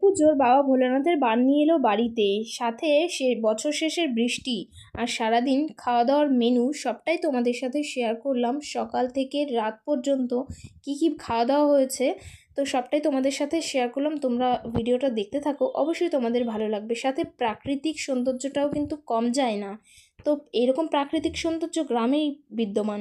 পুজোর বাবা ভোলেনাথের বান নিয়ে এলো বাড়িতে। সাথে সে বছর শেষের বৃষ্টি আর সারাদিন খাওয়া দাওয়ার মেনু সবটাই তোমাদের সাথে শেয়ার করলাম। সকাল থেকে রাত পর্যন্ত কী কী খাওয়া দাওয়া হয়েছে তো সবটাই তোমাদের সাথে শেয়ার করলাম। তোমরা ভিডিওটা দেখতে থাকো। অবশ্যই তোমাদের ভালো লাগবে। সাথে প্রাকৃতিক সৌন্দর্যটাও কিন্তু কম যায় না। তো এরকম প্রাকৃতিক সৌন্দর্য গ্রামেই বিদ্যমান।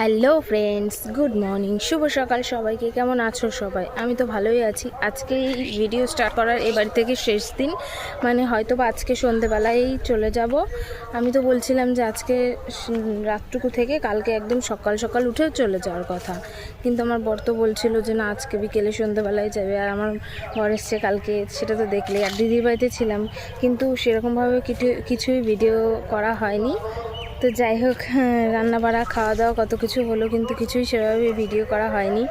হ্যালো ফ্রেন্ডস গুড মর্নিং শুভ সকাল সবাইকে। কেমন আছো সবাই? আমি তো ভালোই আছি। আজকে এই ভিডিও স্টার্ট করার এ বাড়ি থেকে শেষ দিন। মানে হয়তো বা আজকে সন্ধেবেলায় চলে যাব। আমি তো বলছিলাম যে আজকে রাতটুকু থেকে কালকে একদম সকাল সকাল উঠে চলে যাওয়ার কথা। কিন্তু আমার বর তো বলছিল যে, না, আজকে বিকেলে সন্ধেবেলায় যাবে। আর আমার বর এসছে কালকে। সেটা তো দেখলে আর দিদির বাড়িতে ছিলাম। কিন্তু সেরকমভাবে কিছু, কিছুই ভিডিও করা হয়নি। তো যাই হোক হ্যাঁ, রান্না বাড়া খাওয়া দাওয়া কত কিছু হলো কিন্তু কিছুই সেভাবে ভিডিও করা হয়নি।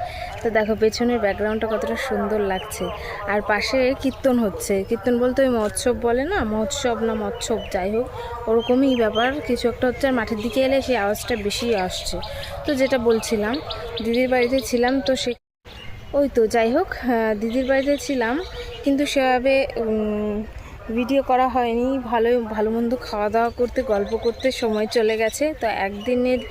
তো দেখো পেছনের ব্যাকগ্রাউন্ডটা কতটা সুন্দর লাগছে। আর পাশে কীর্তন হচ্ছে। কীর্তন বলতে ওই মহোৎসব বলে না? মহোৎসব না মৎসব যাই হোক ওরকমই ব্যাপার। কিছু একটা হচ্ছে আর মাঠের দিকে এলে সেই আওয়াজটা বেশি আসছে। তো যেটা বলছিলাম দিদির বাড়িতে ছিলাম তো সে ওই তো যাই হোক হ্যাঁ, দিদির বাড়িতে ছিলাম কিন্তু সেভাবে ভিডিও করা হয়নি। ভালো ভালো মন্দ খাওয়া দাওয়া করতে, গল্প করতে সময় চলে গেছে। তো একদিনের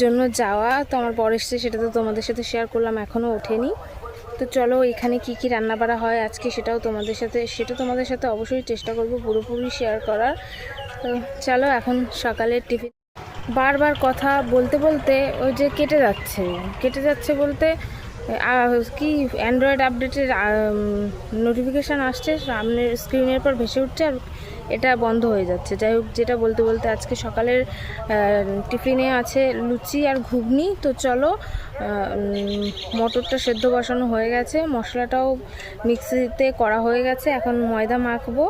জন্য যাওয়া তো আমার পর এসছে, সেটা তো তোমাদের সাথে শেয়ার করলাম, এখনও ওঠেনি। তো চলো এখানে কি কি রান্না বাড়া হয় আজকে সেটাও তোমাদের সাথে, সেটা তোমাদের সাথে অবশ্যই চেষ্টা করব পুরোপুরি শেয়ার করার। তো চলো এখন সকালের টিফিন। বারবার কথা বলতে বলতে ওই যে কেটে যাচ্ছে কেটে যাচ্ছে বলতে কি অ্যান্ড্রয়েড আপডেটের নোটিফিকেশান আসছে সামনের স্ক্রিনের পর ভেসে উঠছে আর এটা বন্ধ হয়ে যাচ্ছে। যাই হোক, যেটা বলতে বলতে আজকে সকালের টিফিনে আছে লুচি আর ঘুগনি। তো চলো মটরটা সেদ্ধ বসানো হয়ে গেছে, মশলাটাও মিক্সিতে করা হয়ে গেছে। এখন ময়দা মাখবো,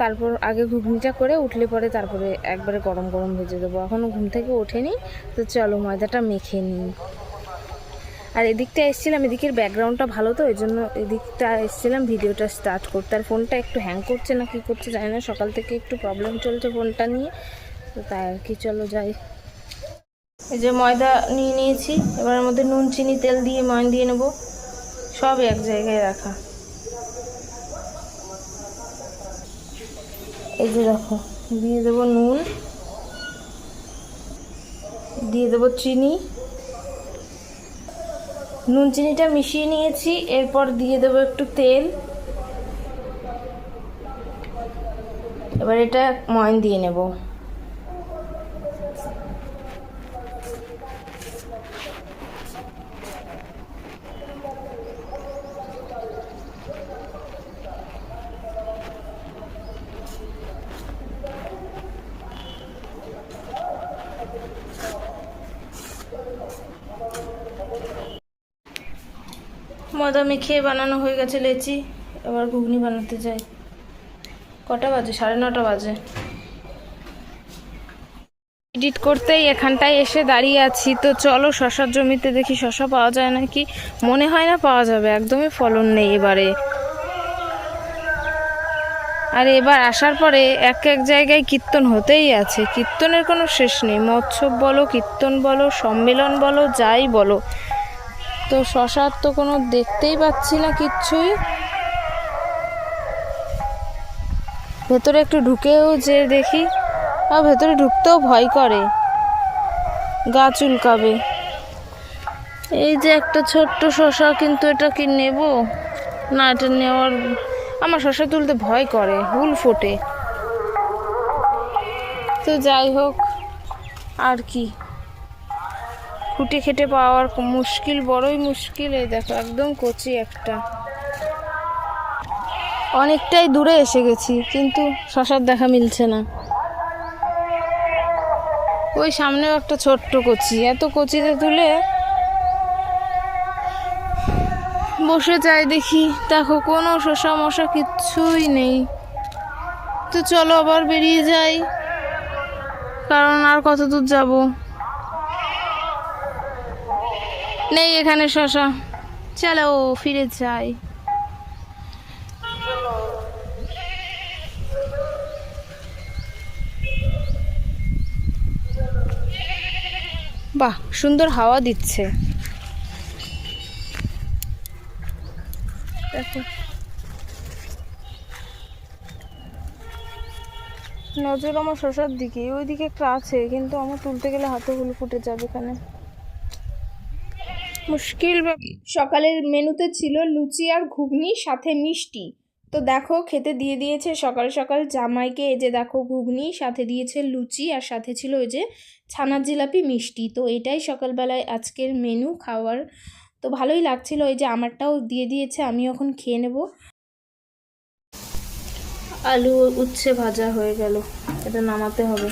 তারপর আগে ঘুগনিটা করে উঠলে পরে তারপরে একবারে গরম গরম ভেজে দেবো। এখনও ঘুম থেকে ওঠেনি, তো চলো ময়দাটা মেখে নিই। আর এদিকটা এসেছিলাম, এদিকের ব্যাকগ্রাউন্ডটা ভালো তো এই জন্য এদিকটা এসেছিলাম, ভিডিওটা স্টার্ট করতে। আর ফোনটা একটু হ্যাং করছে না, কি করছে জানি না, সকাল থেকে একটু প্রবলেম চলছে ফোনটা নিয়ে। তো তাই আর কি, চলো যাই। এই যে ময়দা নিয়ে নিয়েছি এবার মধ্যে নুন, চিনি, তেল দিয়ে ময়ন দিয়ে নেব। সব এক জায়গায় রাখা। এই যে দেখো, দিয়ে দেবো নুন, দিয়ে দেবো চিনি। নুন চিনিটা মিশিয়ে নিয়েছি এরপর দিয়ে দেবো একটু তেল। এবার এটা ময়ন দিয়ে নেব। ময়দা মেখে বানানো হয়ে গেছে লেচি। এবার ঘুগনি বানাতে যাই কটা বাজে? সাড়ে নটা বাজে। এডিট করতেই এখানটায় এসে দাঁড়িয়ে আছি। তো চলো শশার জমিতে দেখি শশা পাওয়া যায় নাকি? মনে হয় না পাওয়া যাবে। একদমই ফলন নেই এবারে। আর এবার আসার পরে এক এক জায়গায় কীর্তন হতেই আছে। কীর্তনের কোনো শেষ নেই। মৎসব বলো, কীর্তন বলো, সম্মেলন বলো, যাই বলো। তো শশার তো কোনো দেখতেই পাচ্ছি না কিচ্ছুই। ভেতরে একটু ঢুকেও যে দেখি, আর ভেতরে ঢুকতেও ভয় করে। গা চুলকাবে। এই যে একটা ছোট্ট শশা, কিন্তু এটা কি নেব? না, এটা নেওয়ার আমার শশা তুলতে ভয় করে, হুল ফোটে। তো যাই হোক, আর কি। খুঁটে খেটে পাওয়ার মুশকিল, বড়ই মুশকিল। এই দেখো, একদম কচি একটা। অনেকটাই দূরে এসে গেছি, কিন্তু শশার দেখা মিলছে না। ওই সামনেও একটা ছোট্ট কচি। এত কচিতে তুলে বসে যাই দেখি। দেখো, কোনো শশা মশা কিচ্ছুই নেই। তো চলো আবার বেরিয়ে যাই, কারণ আর কত দূর যাব? নেই এখানে শশা। চলো, ফিরে যাই। বাহ, সুন্দর হাওয়া দিচ্ছে। নজর আমার শশার দিকে, ওইদিকে একটা আছে, কিন্তু আমার তুলতে গেলে হাতে হুল ফুটে যাবে এখানে। মুশকিল সকালের মেনুতে ছিল লুচি আর ঘুগনি, সাথে মিষ্টি। তো দেখো, খেতে দিয়ে দিয়েছে সকাল সকাল জামাইকে। এই যে দেখো ঘুগনি, সাথে দিয়েছে লুচি আর সাথে ছিল ওই যে ছানার জিলাপি মিষ্টি। তো এটাই সকালবেলায় আজকের মেনু খাওয়ার। তো ভালোই লাগছিল ওই যে আমারটাও দিয়ে দিয়েছে আমি এখন খেয়ে নেব। আলু উচ্ছে ভাজা হয়ে গেল, এটা নামাতে হবে।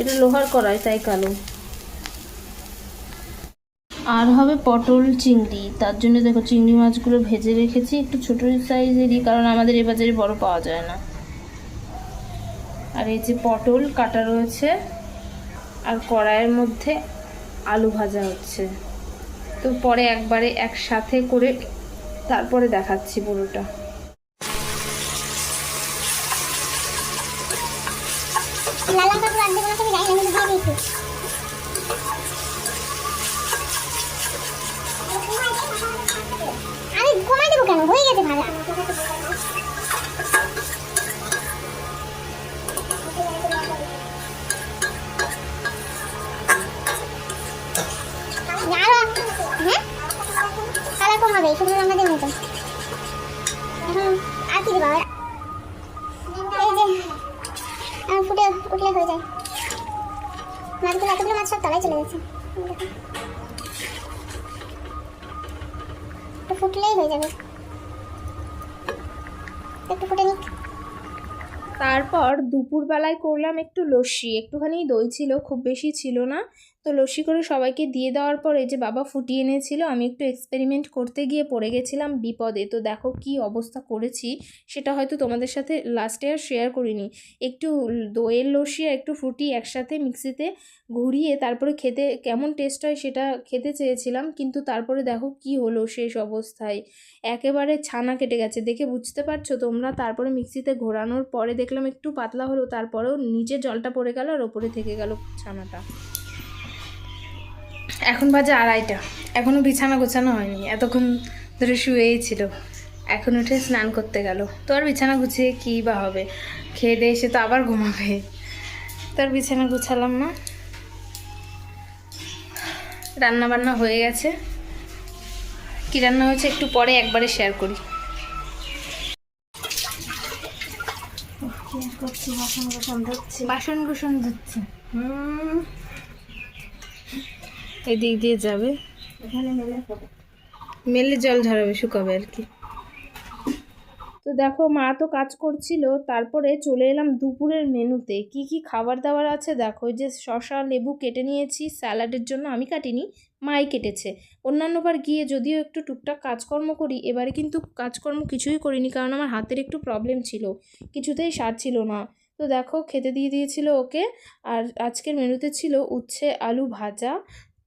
এটা লোহার কড়াই তাই কালো। আর হবে পটল চিংড়ি। তার জন্য দেখো চিংড়ি মাছগুলো ভেজে রেখেছি একটু ছোটো সাইজেরই কারণ আমাদের এ বাজারে বড় পাওয়া যায় না। আর এই যে পটল কাটা রয়েছে আর কড়াইয়ের মধ্যে আলু ভাজা হচ্ছে। তো পরে একবারে একসাথে করে তারপরে দেখাচ্ছি পুরোটা। লাল দেবো এই যে ফুটে উঠলে হয়ে যায়। এতগুলো মাছ সব তলায় চলে গেছে। একটু ফুটলেই হয়ে যাবে। একটু ফুটে নিক। তারপর দুপুরবেলায় করলাম একটু লস্যি। একটুখানি দই ছিল, খুব বেশি ছিল না। তো লস্যি করে সবাইকে দিয়ে দেওয়ার পর যে বাবা ফুটিয়ে এনেছিল, আমি একটু এক্সপেরিমেন্ট করতে গিয়ে পড়ে গেছিলাম বিপদে। তো দেখো কি অবস্থা করেছি, সেটা হয়তো তোমাদের সাথে লাস্টে আর শেয়ার করিনি। একটু দইয়ের লস্যি আর একটু ফ্রুটি একসাথে মিক্সিতে ঘুরিয়ে তারপরে খেতে কেমন টেস্ট হয় সেটা খেতে চেয়েছিলাম, কিন্তু তারপরে দেখো কি হলো শেষ অবস্থায়। একেবারে ছানা কেটে গেছে, দেখে বুঝতে পারছ তোমরা? তারপরে মিক্সিতে ঘোরানোর পরে দেখলাম একটু পাতলা হলো, তারপরেও নিচে জলটা পড়ে গেল আর ওপরে থেকে গেল ছানাটা। এখন বাজে আড়াইটা। এখনও বিছানা গোছানো হয়নি। এতক্ষণ ধরে শুয়েই ছিল। এখন উঠে স্নান করতে গেল। তো আর বিছানা গুছিয়ে কী বা হবে? খেয়ে দিয়ে এসে তো আবার ঘুমাবে। তো আর বিছানা গুছালাম না। রান্না বান্না হয়ে গেছে। কী রান্না হয়েছে একটু পরে একবারে শেয়ার করি। বাসন কুসন ধুচ্ছে। বাসন কুসন ধুচ্ছে। হুম। এদিক দিয়ে যাবে। মেলে জল ঝরাবে শুকাবে আর কি। তো দেখো মা তো কাজ করছিল তারপরে চলে এলাম দুপুরের মেনুতে। কি কি খাবার দাবার আছে দেখো যে শশা লেবু কেটে নিয়েছি স্যালাডের জন্য আমি কাটিনি মাই কেটেছে। অন্যান্যবার গিয়ে যদিও একটু টুকটাক কাজকর্ম করি এবারে কিন্তু কাজকর্ম কিছুই করিনি কারণ আমার হাতের একটু প্রবলেম ছিল কিছুতেই সারছিল না। তো দেখো খেতে দিয়ে দিয়েছিল ওকে আর আজকের মেনুতে ছিল উচ্ছে আলু ভাজা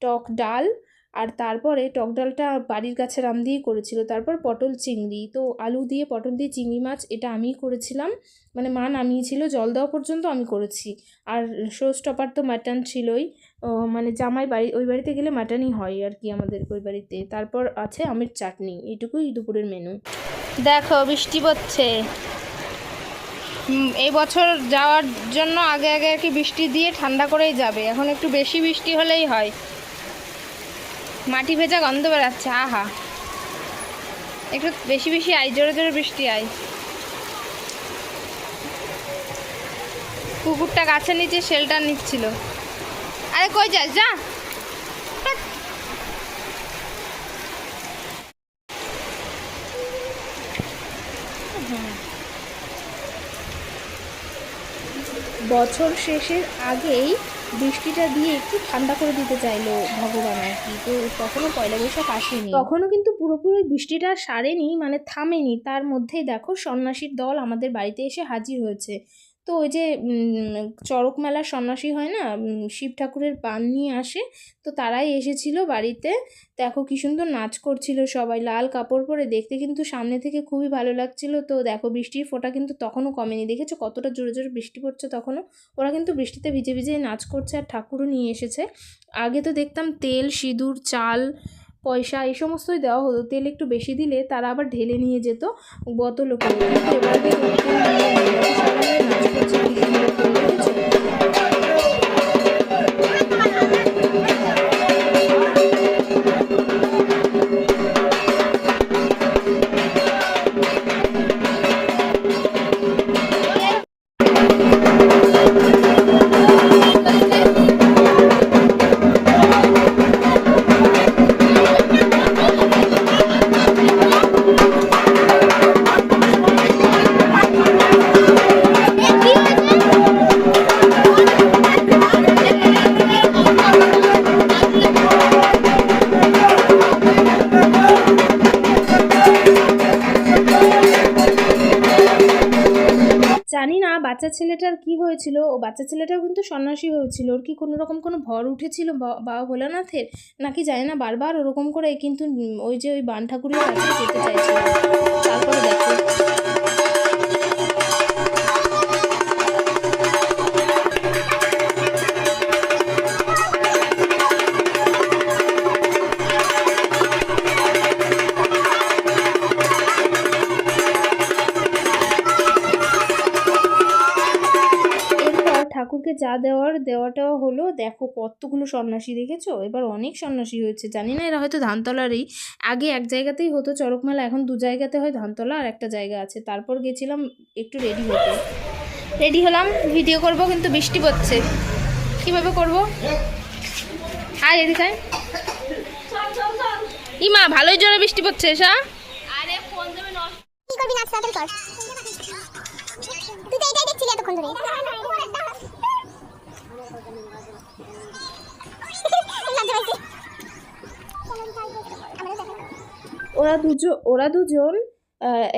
টক ডাল আর তারপরে টক ডালটা বাড়ির গাছের আম দিয়েই করেছিল। তারপর পটল চিংড়ি। তো আলু দিয়ে পটল দিয়ে চিংড়ি মাছ এটা আমিই করেছিলাম। মানে মা নামিয়েছিল, জল দেওয়া পর্যন্ত আমি করেছি। আর শো স্টপার তো মাটন ছিলই। মানে জামাই বাড়ি ওই বাড়িতে গেলে মাটনই হয় আর কি আমাদের ওই বাড়িতে। তারপর আছে আমের চাটনি। এটুকুই দুপুরের মেনু দেখো, বৃষ্টি পড়ছে। এই বছর যাওয়ার জন্য আগে আগে আর কি বৃষ্টি দিয়ে ঠান্ডা করেই যাবে। এখন একটু বেশি বৃষ্টি হলেই হয়। মাটি ভেজা গন্ধ বেড়াচ্ছে, আহা। একটু বেশি বেশি আয়, জোরে জোরে বৃষ্টি আয়। কুকুরটা গাছের নিচে শেল্টার নিচ্ছিল। আরে কই যাস, যা। বছর শেষের আগেই বৃষ্টিটা দিয়ে একটু ঠান্ডা করে দিতে চাইলো ভগবান আর কি। তো তখনও পয়লা বৈশাখ আসেনি। তখনও কিন্তু পুরোপুরি বৃষ্টিটা সারেনি মানে থামেনি। তার মধ্যেই দেখো সন্ন্যাসীর দল আমাদের বাড়িতে এসে হাজির হয়েছে। তো ওই যে উম, চড়ক মেলার সন্ন্যাসী হয় না শিব ঠাকুরের পান নিয়ে আসে তো তারাই এসেছিল বাড়িতে। দেখো কি সুন্দর নাচ করছিল সবাই লাল কাপড় পরে দেখতে কিন্তু সামনে থেকে খুবই ভালো লাগছিল। তো দেখো বৃষ্টির ফোঁটা কিন্তু তখনও কমেনি। দেখেছ কতটা জোরে জোরে বৃষ্টি পড়ছে তখনও? ওরা কিন্তু বৃষ্টিতে ভিজে ভিজে নাচ করছে আর ঠাকুরও নিয়ে এসেছে। আগে তো দেখতাম তেল সিঁদুর চাল পয়সা এই সমস্তই দেওয়া হতো। তেল একটু বেশি দিলে তারা আবার ঢেলে নিয়ে যেত বোতল ছেলেটার কি হয়েছিল? ও বাচ্চা ছেলেটাও কিন্তু সন্ন্যাসী হয়েছিল। ওর কি কোনো রকম কোনো ভর উঠেছিল বাবা ভোলানাথের? নাকি জানি না, বারবার ওরকম করে কিন্তু ওই যে ওই বান ঠাকুরের কাছে যেতে চাইছিল। তারপরে দেখো। যা দেওয়ার দেওয়াটাও হলো দেখো কতগুলো সন্ন্যাসী দেখেছ? এবার অনেক সন্ন্যাসী হয়েছে। জানি না এরা হয়তো ধানতলারই। আগে এক জায়গাতেই হতো চরকমেলা এখন দু জায়গাতে হয় ধানতলা আর একটা জায়গা আছে। তারপর গেছিলাম একটু রেডি হতে। রেডি হলাম ভিডিও করব কিন্তু বৃষ্টি পড়ছে। কীভাবে করব? আয় এদিকে। ইমা ভালোই জোরে বৃষ্টি পড়ছে এসা। কি করবি নাচ তাড়াতাড়ি কর। তুই তো এটাই দেখছিলি এতক্ষণ ধরে। ওরা দুজন ওরা দুজন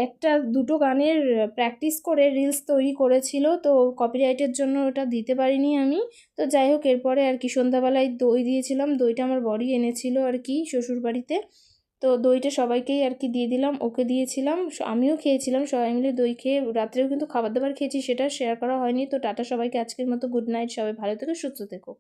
একটা দুটো গানের প্র্যাকটিস করে রিলস তৈরি করেছিল, তো কপিরাইটের জন্য ওটা দিতে পারিনি আমি। তো যাই হোক, এরপরে আর কি সন্ধ্যাবেলায় দই দিয়েছিলাম, দইটা আমার বড়ি এনেছিল আর কি শ্বশুর বাড়িতে তো দইটা সবাইকেই আর কি দিয়ে দিলাম, ওকে দিয়েছিলাম আমিও খেয়েছিলাম, সবাই মিলে দই খেয়ে রাত্রেও কিন্তু খাবার দাবার খেয়েছি, সেটা শেয়ার করা হয়নি। তো টাটা সবাইকে, আজকের মতো গুড নাইট সবাই ভালো থেকো, সুস্থ থেকো।